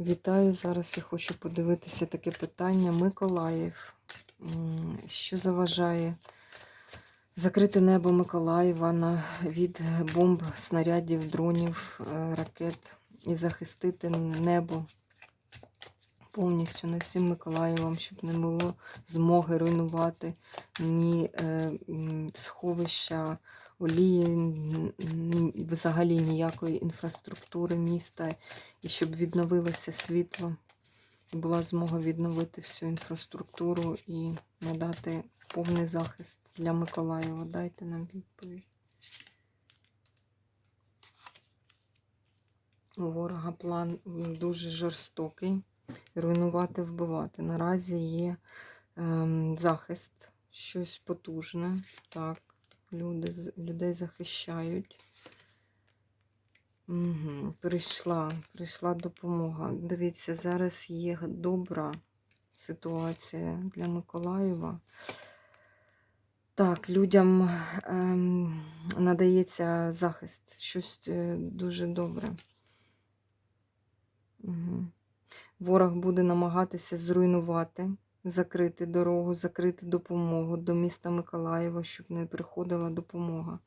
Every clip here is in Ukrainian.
Вітаю. Зараз я хочу подивитися таке питання. Миколаїв. Що заважає закрити небо Миколаєва від бомб, снарядів, дронів, е, ракет і захистити небо повністю над всім Миколаєвом, щоб не було змоги руйнувати ні е, сховища олії, взагалі ніякої інфраструктури міста, і щоб відновилося світло, була змога відновити всю інфраструктуру і надати повний захист для Миколаєва. Дайте нам відповідь. У ворога план дуже жорстокий. Руйнувати, вбивати. Наразі є ем, захист, щось потужне. Так, люди, людей захищають. Угу. Прийшла, прийшла допомога. Дивіться, зараз є добра ситуація для Миколаєва. Так, людям ем, надається захист, щось е, дуже добре. Угу. Ворог буде намагатися зруйнувати, закрити дорогу, закрити допомогу до міста Миколаєва, щоб не приходила допомога.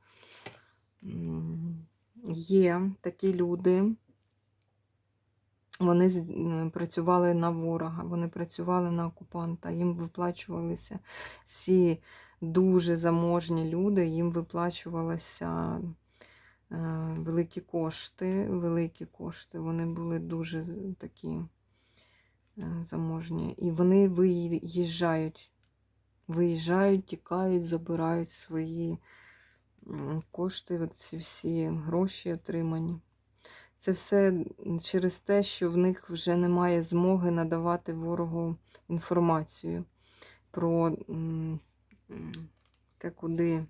Є такі люди, вони працювали на ворога, вони працювали на окупанта, їм виплачувалися всі дуже заможні люди, їм виплачувалися е, великі кошти, великі кошти. Вони були дуже такі е, заможні. І вони виїжджають, виїжджають, тікають, забирають свої кошти, ці всі гроші отримані. Це все через те, що в них вже немає змоги надавати ворогу інформацію про те, куди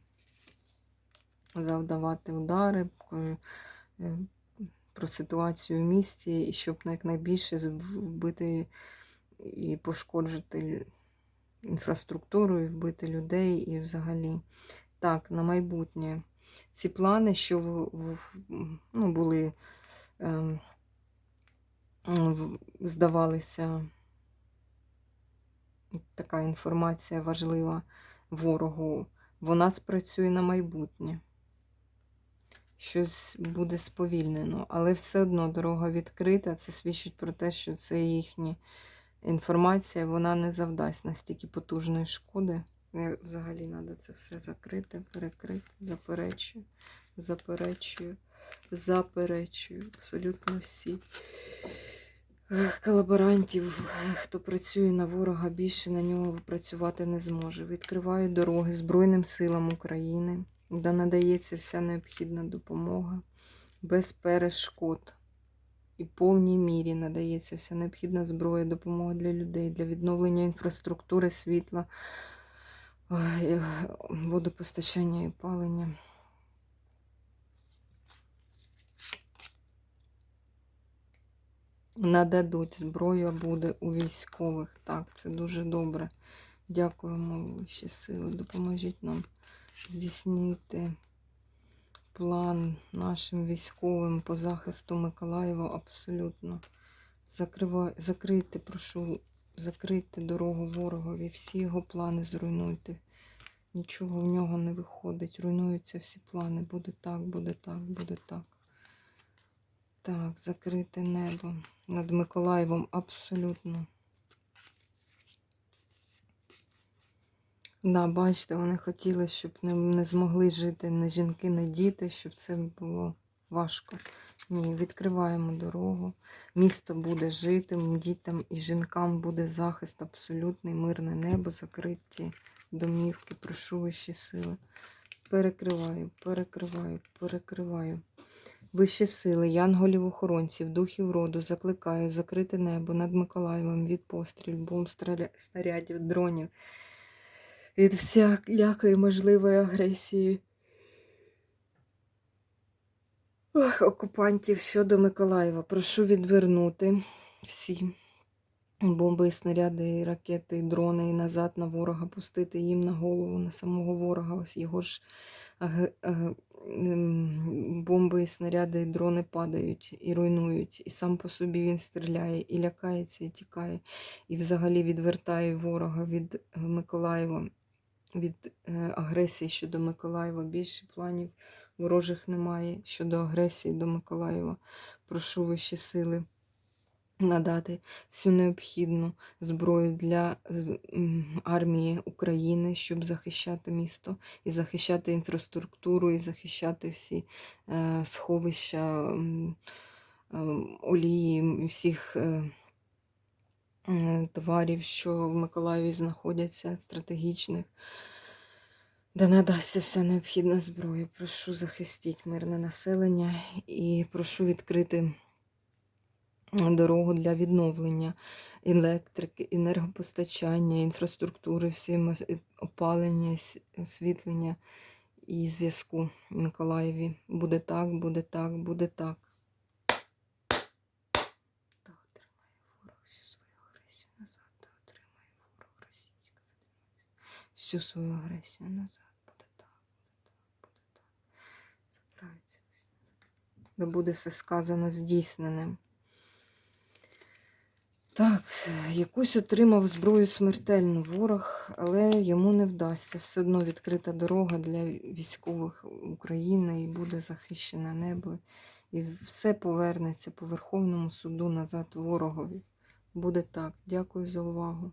завдавати удари, про, е, ситуацію в місті, і щоб якнайбільше вбити і пошкоджити інфраструктуру, і вбити людей і взагалі. Так, на майбутнє. Ці плани, що ну, були, ем, здавалися, така інформація важлива ворогу, вона спрацює на майбутнє. Щось буде сповільнено, але все одно дорога відкрита. Це свідчить про те, що це їхня інформація, вона не завдасть настільки потужної шкоди. Е, Взагалі треба це все закрити, перекрити, заперечую, заперечую, заперечую. Абсолютно всі колаборантів, хто працює на ворога, більше на нього працювати не зможе. Відкриваю дороги Збройним силам України, де надається вся необхідна допомога без перешкод. І в повній мірі надається вся необхідна зброя, допомога для людей, для відновлення інфраструктури, світла, водопостачання і опалення. Нададуть зброю буде у військових. Так, це дуже добре. Дякуємо вищі сили. Допоможіть нам здійснити план нашим військовим по захисту Миколаєва абсолютно. Закривай, закрийте, прошу, закрийте дорогу ворогові, всі його плани зруйнуйте. Нічого в нього не виходить. Руйнуються всі плани. Буде так, буде так, буде так. Так, закрите небо над Миколаєвом абсолютно. Да, бачите, вони хотіли, щоб не, не змогли жити ні жінки, ні діти, щоб це було важко. Ні, відкриваємо дорогу. Місто буде жити, дітям і жінкам буде захист, абсолютний, мирне небо, закриті домівки, прошу вищі сили. Перекриваю, перекриваю, перекриваю. Вищі сили, янголів-охоронців, духів роду, закликаю закрити небо над Миколаєвом від постріль, бомб, снарядів, дронів, від всякої можливої агресії. Ох, окупантів щодо Миколаєва. Прошу відвернути всі бомби, снаряди, ракети, дрони, і назад на ворога, пустити їм на голову, на самого ворога, ось його ж ем, бомби, і снаряди, дрони падають і руйнують. І сам по собі він стріляє, і лякається, і тікає, і взагалі відвертає ворога від е, Миколаєва, від е, агресії щодо Миколаєва. Більше планів ворожих немає щодо агресії до Миколаєва. Прошу вищі сили надати всю необхідну зброю для армії України, щоб захищати місто і захищати інфраструктуру, і захищати всі е, сховища е, олії, всіх товарів, що в Миколаєві знаходяться, стратегічних. Да надасться вся необхідна зброя. Прошу захистіть мирне населення і прошу відкрити дорогу для відновлення електрики, енергопостачання, інфраструктури, всі опалення, освітлення і зв'язку в Миколаєві. Буде так, буде так, буде так. Та отримає ворог всю свою агресію назад, та отримає ворог Російська Федерація. Всю свою агресію назад. Буде так, буде так, буде так. Забираються. Да буде все сказано здійсненим. Так, якусь отримав зброю смертельну ворог, але йому не вдасться. Все одно відкрита дорога для військових України і буде захищене небо. І все повернеться по Верховному суду назад ворогові. Буде так. Дякую за увагу.